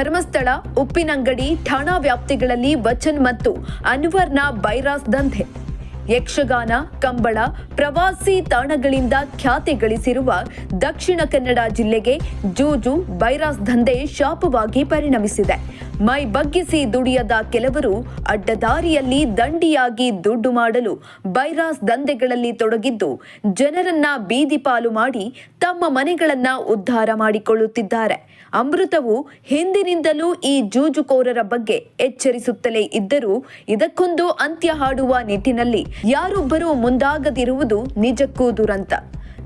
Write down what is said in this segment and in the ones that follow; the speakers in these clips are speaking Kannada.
ಧರ್ಮಸ್ಥಳ, ಉಪ್ಪಿನಂಗಡಿ, ಠಾಣಾ ವ್ಯಾಪ್ತಿಗಳಲ್ಲಿ ವಚನ್ ಮತ್ತು ಅನ್ವರ್ನ ಬೈರಾಸ್ ದಂಧೆ. ಯಕ್ಷಗಾನ, ಕಂಬಳ, ಪ್ರವಾಸಿ ತಾಣಗಳಿಂದ ಖ್ಯಾತಿ ಗಳಿಸಿರುವ ದಕ್ಷಿಣ ಕನ್ನಡ ಜಿಲ್ಲೆಗೆ ಜೂಜು ಬೈರಾಸ್ ದಂಧೆ ಶಾಪವಾಗಿ ಪರಿಣಮಿಸಿದೆ. ಮೈ ಬಗ್ಗಿಸಿ ದುಡಿಯದ ಕೆಲವರು ಅಡ್ಡದಾರಿಯಲ್ಲಿ ದಂಡಿಯಾಗಿ ದುಡ್ಡು ಮಾಡಲು ಬೈರಾಸ್ ದಂಧೆಗಳಲ್ಲಿ ತೊಡಗಿದ್ದು, ಜನರನ್ನ ಬೀದಿ ಪಾಲು ಮಾಡಿ ತಮ್ಮ ಮನೆಗಳನ್ನ ಉದ್ಧಾರ ಮಾಡಿಕೊಳ್ಳುತ್ತಿದ್ದಾರೆ. ಅಮೃತವು ಹಿಂದಿನಿಂದಲೂ ಈ ಜೂಜುಕೋರರ ಬಗ್ಗೆ ಎಚ್ಚರಿಸುತ್ತಲೇ ಇದ್ದರೂ ಇದಕ್ಕೊಂದು ಅಂತ್ಯ ಹಾಡುವ ನಿಟ್ಟಿನಲ್ಲಿ ಯಾರೊಬ್ಬರೂ ಮುಂದಾಗದಿರುವುದು ನಿಜಕ್ಕೂ ದುರಂತ.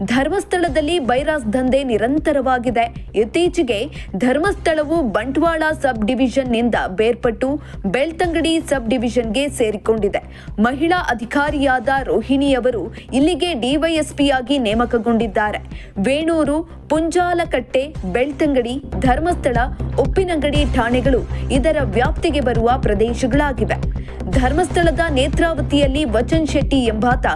ಧರ್ಮಸ್ಥಳದಲ್ಲಿ ಬೈರಾಸ್ ದಂಧೆ ನಿರಂತರವಾಗಿದೆ. ಇತ್ತೀಚೆಗೆ ಧರ್ಮಸ್ಥಳವು ಬಂಟ್ವಾಳ ಸಬ್ ಡಿವಿಷನ್ನಿಂದ ಬೇರ್ಪಟ್ಟು ಬೆಳ್ತಂಗಡಿ ಸಬ್ ಡಿವಿಷನ್ಗೆ ಸೇರಿಕೊಂಡಿದೆ. ಮಹಿಳಾ ಅಧಿಕಾರಿಯಾದ ರೋಹಿಣಿಯವರು ಇಲ್ಲಿಗೆ ಡಿವೈಎಸ್ಪಿಯಾಗಿ ನೇಮಕಗೊಂಡಿದ್ದಾರೆ. ವೇಣೂರು ಪುಂಜಾಲಕಟ್ಟೆ, ಬೆಳ್ತಂಗಡಿ, ಧರ್ಮಸ್ಥಳ, ಉಪ್ಪಿನಂಗಡಿ ಠಾಣೆಗಳು ಇದರ ವ್ಯಾಪ್ತಿಗೆ ಬರುವ ಪ್ರದೇಶಗಳಾಗಿವೆ. ಧರ್ಮಸ್ಥಳದ ನೇತ್ರಾವತಿಯಲ್ಲಿ ವಚನ್ ಶೆಟ್ಟಿ ಎಂಬಾತ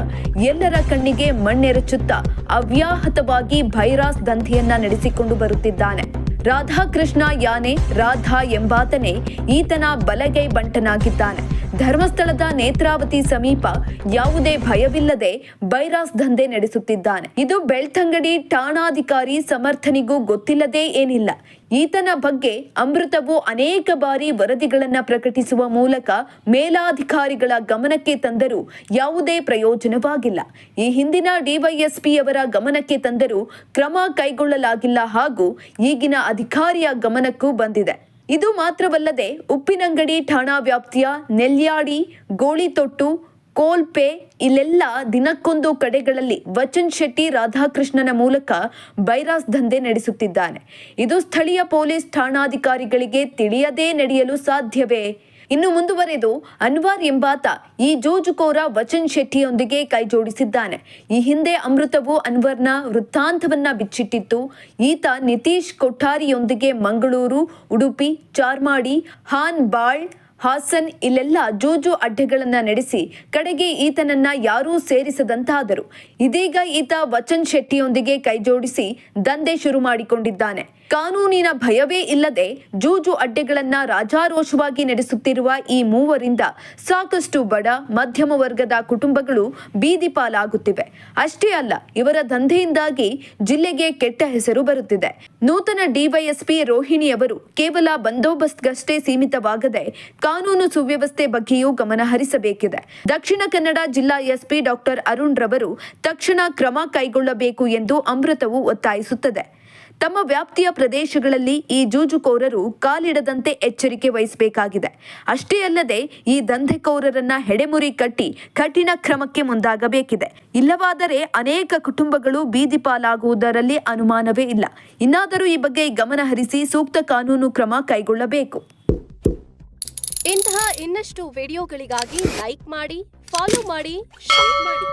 ಎಲ್ಲರ ಕಣ್ಣಿಗೆ ಮಣ್ಣೆರಚುತ್ತಾ ಅವ್ಯಾಹತವಾಗಿ ಭೈರಾಸ್ ದಂಧೆಯನ್ನ ನಡೆಸಿಕೊಂಡು ಬರುತ್ತಿದ್ದಾನೆ. ರಾಧಾಕೃಷ್ಣ ಯಾನೆ, ರಾಧಾ ಎಂಬಾತನೇ ಈತನ ಬಲಗೈ ಬಂಟನಾಗಿದ್ದಾನೆ. ಧರ್ಮಸ್ಥಳದ ನೇತ್ರಾವತಿ ಸಮೀಪ ಯಾವುದೇ ಭಯವಿಲ್ಲದೆ ಬೈರಾಸ್ ದಂಧೆ ನಡೆಸುತ್ತಿದ್ದಾನೆ. ಇದು ಬೆಳ್ತಂಗಡಿ ಠಾಣಾಧಿಕಾರಿ ಸಮರ್ಥನಿಗೂ ಗೊತ್ತಿಲ್ಲದೇ ಏನಿಲ್ಲ. ಈತನ ಬಗ್ಗೆ ಅಮೃತವು ಅನೇಕ ಬಾರಿ ವರದಿಗಳನ್ನು ಪ್ರಕಟಿಸುವ ಮೂಲಕ ಮೇಲಾಧಿಕಾರಿಗಳ ಗಮನಕ್ಕೆ ತಂದರೂ ಯಾವುದೇ ಪ್ರಯೋಜನವಾಗಿಲ್ಲ. ಈ ಹಿಂದಿನ ಡಿವೈಎಸ್ಪಿಯವರ ಗಮನಕ್ಕೆ ತಂದರೂ ಕ್ರಮ ಕೈಗೊಳ್ಳಲಾಗಿಲ್ಲ ಹಾಗೂ ಈಗಿನ ಅಧಿಕಾರಿಯ ಗಮನಕ್ಕೂ ಬಂದಿದೆ. ಇದು ಮಾತ್ರವಲ್ಲದೆ ಉಪ್ಪಿನಂಗಡಿ ಠಾಣಾ ವ್ಯಾಪ್ತಿಯ ನೆಲ್ಯಾಡಿ, ಗೋಳಿತೊಟ್ಟು ಕೋಲ್ಪೆ ಇಲ್ಲೆಲ್ಲ ದಿನಕ್ಕೊಂದು ಕಡೆಗಳಲ್ಲಿ ವಚನ್ ಶೆಟ್ಟಿ ರಾಧಾಕೃಷ್ಣನ ಮೂಲಕ ಬೈರಾಸ್ ದಂಧೆ ನಡೆಸುತ್ತಿದ್ದಾನೆ. ಇದು ಸ್ಥಳೀಯ ಪೊಲೀಸ್ ಠಾಣಾಧಿಕಾರಿಗಳಿಗೆ ತಿಳಿಯದೇ ನಡೆಯಲು ಸಾಧ್ಯವೇ? ಇನ್ನು ಮುಂದುವರೆದು ಅನ್ವಾರ್ ಎಂಬಾತ ಈ ಜೋಜುಕೋರ ವಚನ್ ಶೆಟ್ಟಿಯೊಂದಿಗೆ ಕೈಜೋಡಿಸಿದ್ದಾನೆ ಈ ಹಿಂದೆ ಅಮೃತವು ಅನ್ವರ್ನ ವೃತ್ತಾಂತವನ್ನ ಬಿಚ್ಚಿಟ್ಟಿತ್ತು. ಈತ ನಿತೀಶ್ ಕೊಠಾರಿಯೊಂದಿಗೆ ಮಂಗಳೂರು, ಉಡುಪಿ, ಚಾರ್ಮಾಡಿ ಹಾನ್ ಬಾಳ್ ಹಾಸನ್ ಇಲ್ಲೆಲ್ಲ ಜೂಜು ಅಡ್ಡೆಗಳನ್ನ ನಡೆಸಿ ಕಡೆಗೆ ಈತನನ್ನ ಯಾರೂ ಸೇರಿಸದಂತಾದರು. ಇದೀಗ ಈತ ವಚನ್ ಶೆಟ್ಟಿಯೊಂದಿಗೆ ಕೈಜೋಡಿಸಿ ದಂಧೆ ಶುರು ಮಾಡಿಕೊಂಡಿದ್ದಾನೆ. ಕಾನೂನಿನ ಭಯವೇ ಇಲ್ಲದೆ ಜೂಜು ಅಡ್ಡೆಗಳನ್ನ ರಾಜಾರೋಷವಾಗಿ ನಡೆಸುತ್ತಿರುವ ಈ ಮೂವರಿಂದ ಸಾಕಷ್ಟು ಬಡ, ಮಧ್ಯಮ ವರ್ಗದ ಕುಟುಂಬಗಳು ಬೀದಿ ಪಾಲಾಗುತ್ತಿವೆ. ಅಷ್ಟೇ ಅಲ್ಲ, ಇವರ ದಂಧೆಯಿಂದಾಗಿ ಜಿಲ್ಲೆಗೆ ಕೆಟ್ಟ ಹೆಸರು ಬರುತ್ತಿದೆ. ನೂತನ ಡಿವೈಎಸ್ಪಿ ರೋಹಿಣಿಯವರು ಕೇವಲ ಬಂದೋಬಸ್ತ್ಗಷ್ಟೇ ಸೀಮಿತವಾಗದೆ ಕಾನೂನು ಸುವ್ಯವಸ್ಥೆ ಬಗ್ಗೆಯೂ ಗಮನ ಹರಿಸಬೇಕಿದೆ. ದಕ್ಷಿಣ ಕನ್ನಡ ಜಿಲ್ಲಾ ಎಸ್ಪಿ ಡಾಕ್ಟರ್ ಅರುಣ್ ರವರು ತಕ್ಷಣ ಕ್ರಮ ಕೈಗೊಳ್ಳಬೇಕು ಎಂದು ಅಮೃತವು ಒತ್ತಾಯಿಸುತ್ತದೆ. ತಮ್ಮ ವ್ಯಾಪ್ತಿಯ ಪ್ರದೇಶಗಳಲ್ಲಿ ಈ ಜೂಜುಕೋರರು ಕಾಲಿಡದಂತೆ ಎಚ್ಚರಿಕೆ ವಹಿಸಬೇಕಾಗಿದೆ. ಅಷ್ಟೇ ಅಲ್ಲದೆ ಈ ದಂಧೆಕೋರರನ್ನ ಹೆಡೆಮುರಿ ಕಟ್ಟಿ ಕಠಿಣ ಕ್ರಮಕ್ಕೆ ಮುಂದಾಗಬೇಕಿದೆ. ಇಲ್ಲವಾದರೆ ಅನೇಕ ಕುಟುಂಬಗಳು ಬೀದಿ ಪಾಲಾಗುವುದರಲ್ಲಿ ಅನುಮಾನವೇ ಇಲ್ಲ. ಇನ್ನಾದರೂ ಈ ಬಗ್ಗೆ ಗಮನ ಹರಿಸಿ ಸೂಕ್ತ ಕಾನೂನು ಕ್ರಮ ಕೈಗೊಳ್ಳಬೇಕು. ಇಂತಹ ಇನ್ನಷ್ಟು ವಿಡಿಯೋಗಳಿಗಾಗಿ ಲೈಕ್ ಮಾಡಿ, ಫಾಲೋ ಮಾಡಿ, ಶೇರ್ ಮಾಡಿ.